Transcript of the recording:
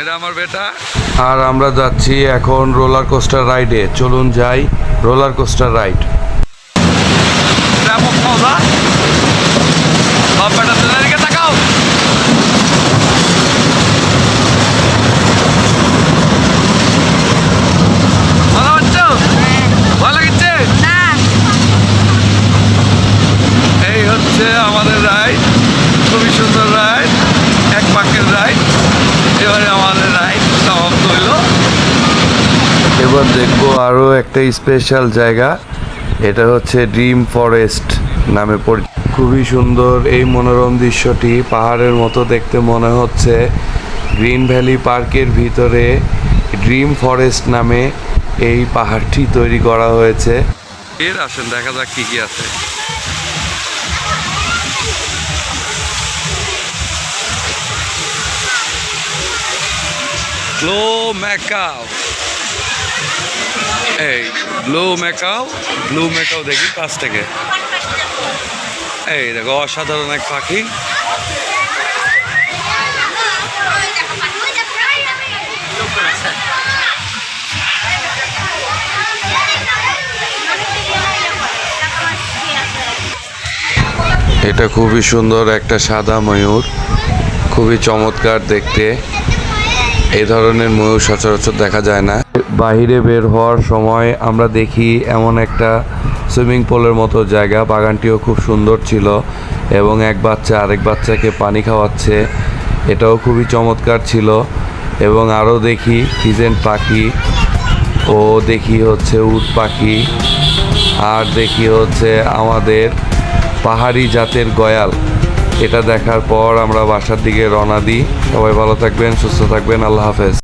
এটা আমার বেটা। আর আমরা যাচ্ছি এখন রোলার কোস্টার রাইডে। চলুন যাই রোলার কোস্টার রাইড। ব্যাপক মজা সব বেটা দিকে তাকাও। ভালো হচ্ছে ভালো লাগছে? না। এই হচ্ছে আমাদের রাইড। খুবই সুন্দর রাইড। এক পাকের রাইড। এবারে আমাদের রাইড সমাপ্ত হইল। এবার দেখব আরও একটা স্পেশাল জায়গা। এটা হচ্ছে ড্রিম ফরেস্ট নামে পরি খুবই সুন্দর এই মনোরম দৃশ্যটি পাহাড়ের মতো দেখতে মনে হচ্ছে। গ্রিন ভ্যালি পার্কের ভিতরে ড্রিম ফরেস্ট নামে এই পাহাড়টি তৈরি করা হয়েছে। এর আসেন দেখা যাক কি কি আছে। ব্লো ম্যাকাও এই ব্লু ম্যাকাও ব্লু ম্যাকাও দেখি কাছ থেকে। এই দেখো, অসাধারণ এক পাখি। এটা খুবই সুন্দর একটা সাদা ময়ূর। খুবই চমৎকার দেখতে। এই ধরনের ময়ূর সচরাচর দেখা যায় না। বাহিরে বের হওয়ার সময় আমরা দেখি এমন একটা সুইমিং পুলের মতো জায়গা। বাগানটিও খুব সুন্দর ছিল এবং এক বাচ্চা আরেক বাচ্চাকে পানি খাওয়াচ্ছে। এটাও খুবই চমৎকার ছিল এবং আরও দেখি ফিজেন্ট পাখি ও দেখি হচ্ছে উট পাখি আর দেখি হচ্ছে আমাদের পাহাড়ি জাতের গয়াল। এটা দেখার পর আমরা বাসার দিকে রওনা দিই। সবাই ভালো থাকবেন, সুস্থ থাকবেন, আল্লাহ হাফেজ।